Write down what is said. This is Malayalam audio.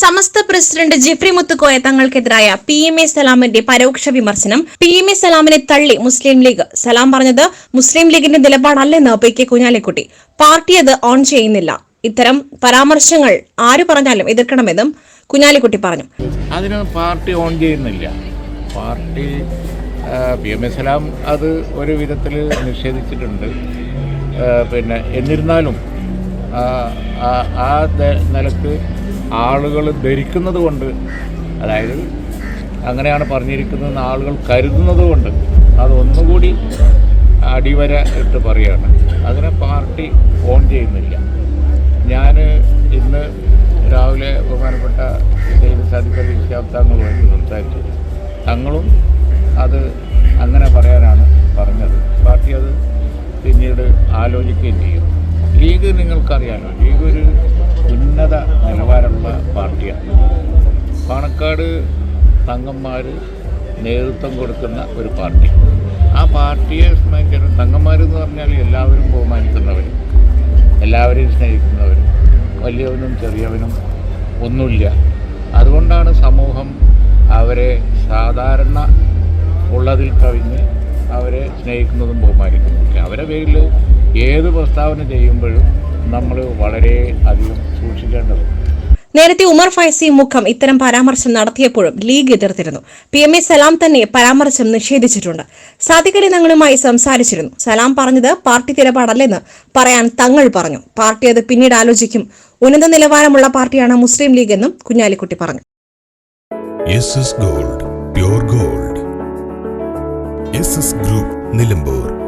സമസ്ത പ്രസിഡന്റ് ജിഫ്രി മുത്തുക്കോയ തങ്ങൾക്കെതിരായ പി എം എ സലാമിന്റെ പരോക്ഷ വിമർശനം. പി എം എ സലാമിനെ തള്ളി മുസ്ലിം ലീഗ്. സലാം പറഞ്ഞത് മുസ്ലിം ലീഗിന്റെ നിലപാടല്ലെന്ന് പി കെ കുഞ്ഞാലിക്കുട്ടി. പാർട്ടി അത് ഓൺ ചെയ്യുന്നില്ല. ഇത്തരം പരാമർശങ്ങൾ ആര് പറഞ്ഞാലും എതിർക്കണമെന്നും കുഞ്ഞാലിക്കുട്ടി പറഞ്ഞു. അതിന് പാർട്ടി ഓൺ ചെയ്യുന്നില്ല. Party P M A Salam അത് ഒരു വിധത്തിൽ നിഷേധിച്ചിട്ടുണ്ട്. പിന്നെ എന്നിരുന്നാലും ആ, നിലയ്ക്ക് ആളുകൾ ധരിക്കുന്നത് കൊണ്ട് അതായത് അങ്ങനെയാണ് പറഞ്ഞിരിക്കുന്നതെന്ന് ആളുകൾ കരുതുന്നത് കൊണ്ട് അതൊന്നുകൂടി അടിവര ഇട്ട് പറയുകയാണ്. അതിനെ പാർട്ടി ഓൺ ചെയ്യുന്നില്ല. ഞാൻ ഇന്ന് രാവിലെ ബഹുമാനപ്പെട്ട ദൈവ സാധിക്കൽ വിശ്വാസങ്ങളുമായിട്ട് സംസാരിച്ചു. തങ്ങളും അത് അങ്ങനെ പറയാനാണ് പറഞ്ഞത്. പാർട്ടി അത് പിന്നീട് ആലോചിക്കുകയും ചെയ്യും. ലീഗ് നിങ്ങൾക്കറിയാലോ ലീഗ് ഒരു ഉന്നത നിലവാരമുള്ള പാർട്ടിയാണ്. പാണക്കാട് തങ്ങന്മാർ നേതൃത്വം കൊടുക്കുന്ന ഒരു പാർട്ടി. ആ പാർട്ടിയെ സംബന്ധിച്ചിടത്തോളം തങ്ങന്മാരെന്ന് പറഞ്ഞാൽ എല്ലാവരും ബഹുമാനിക്കുന്നവരും എല്ലാവരെയും സ്നേഹിക്കുന്നവരും വലിയവനും ചെറിയവനും ഒന്നുമില്ല. അതുകൊണ്ടാണ് സമൂഹം അവരെ സാധാരണ ഉള്ളതിൽ കവിഞ്ഞ് അവരെ സ്നേഹിക്കുന്നതും ബഹുമാനിക്കുന്നതും അവരെ പേരിൽ ഏത് പ്രസ്താവന ചെയ്യുമ്പോഴും നമ്മൾ വളരെ അധികം സൂക്ഷിക്കേണ്ടതുണ്ട്. നേരത്തെ ഉമർ ഫൈസി മുഖം ഇത്തരം പരാമർശം നടത്തിയപ്പോഴും ലീഗ് എതിർത്തിരുന്നു. പി എം എ സലാം തന്നെ പരാമർശം നിഷേധിച്ചിട്ടുണ്ട്. സാദിഖലി തങ്ങളുമായി സംസാരിച്ചിരുന്നു. സലാം പറഞ്ഞത് പാർട്ടി നിലപാടല്ലെന്ന് പറയാൻ തങ്ങൾ പറഞ്ഞു. പാർട്ടി അത് പിന്നീട് ആലോചിക്കും. ഉന്നത നിലവാരമുള്ള പാർട്ടിയാണ് മുസ്ലിം ലീഗ് എന്നും കുഞ്ഞാലിക്കുട്ടി പറഞ്ഞു. Gold gold. ഗ്രൂപ്പ് നിലമ്പൂർ.